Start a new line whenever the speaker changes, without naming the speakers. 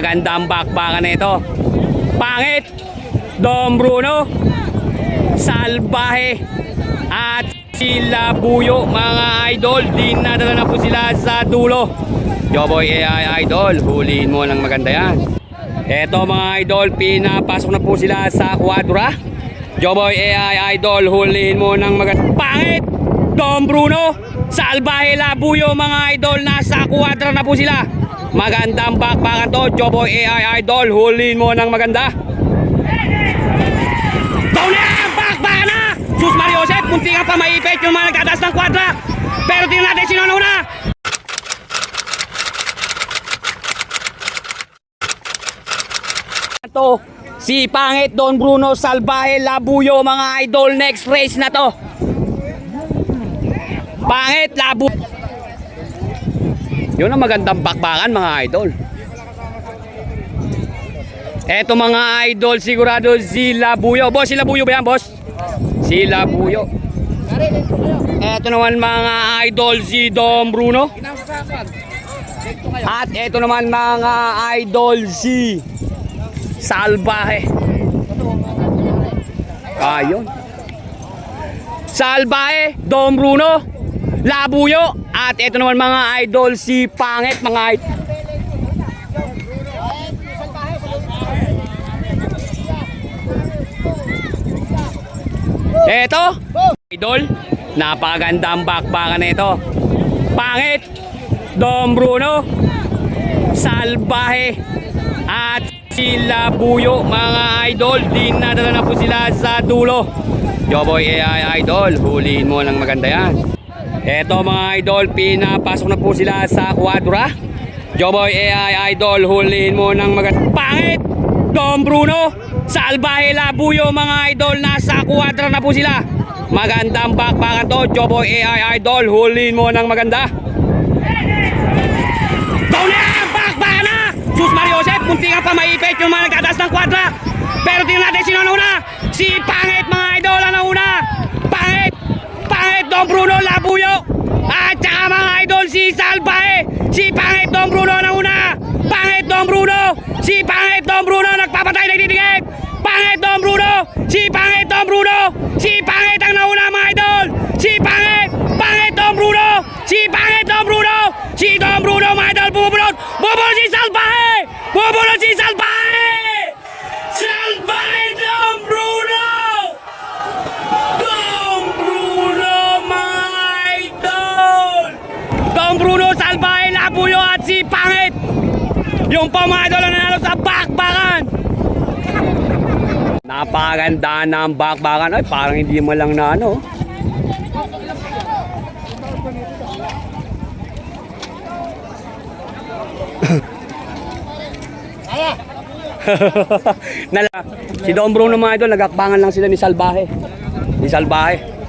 Napakagandang bakbakan na ito. Pangit, Dom Bruno, Salbahe, at sila Buyo, mga idol. Dinadala na po sila sa dulo. Joboy AI Idol, huliin mo ng maganda yan. Eto mga idol, pinapasok na po sila sa quadra. Joboy AI Idol, huliin mo ng maganda. Pangit! Dom Bruno, Salbahe Labuyo mga idol, nasa quadra na po sila. Magandang bakbakan to, Joboy AI Idol, huliin mo ng maganda. Go na! Bakbakan na! Sus Mario Joseph, munti nga pa maipit yung mga nagtataas ng quadra. Pero tingnan natin sino na una. to si Pangit Don Bruno Salvaje Labuyo mga idol next race na to Pangit Labu yun ang magandang bakbakan mga idol. Eto mga idol sigurado si Labuyo. Boss si Labuyo ba yan boss? Si Labuyo. Eto naman mga idol si Don Bruno. At eto naman mga idol si Salbahe. Ayun. Salbahe, Dom Bruno, Labuyo, at ito naman mga idol si Pangit, mga idol. Eto, idol, napakagandang bakbakan na ito. Pangit, Dom Bruno, Salbahe, at sila Buyo, mga idol. Dinadala na po sila sa dulo. Joboy AI Idol, huliin mo ng maganda yan. Eto mga idol, pinapasok na po sila sa quadra. Joboy AI Idol, huliin mo ng maganda. Pangit! Dom Bruno, Salbahe Labuyo mga idol, nasa quadra na po sila. Magandang bakbakan to, Joboy AI Idol, huliin mo ng maganda. Go na! Bakbakan na! Sus Mario Joseph, munti nga pa maipit yung mga nagtataas ng quadra. Pero tingnan natin sino na una. Si Pangit mga idol ang nauna. Pangit! Pangit Bruno Labuyo. At saka mga idol si Salvae. Si Pangit Don Bruno na una. Pangit Don Bruno. Si Pangit Don Bruno nagpapatay nagdidikit. Pangit Don Bruno. Si Pangit Don Bruno. Si Pangit ang nauna mga idol. Si Pangit. Pangit Don Bruno. Si Pangit Don Bruno. Si Don Bruno mga idol bumubulot. Bumubulot si Salvae. Bumubulot si. Salvae Yung idol ang nanalo sa bakbakan. Napakaganda ng bakbakan. Ay, parang hindi mo lang na ano. Nala, si Don Bruno mga idol, nagakbangan lang sila ni Salbahe. Ni Salbahe.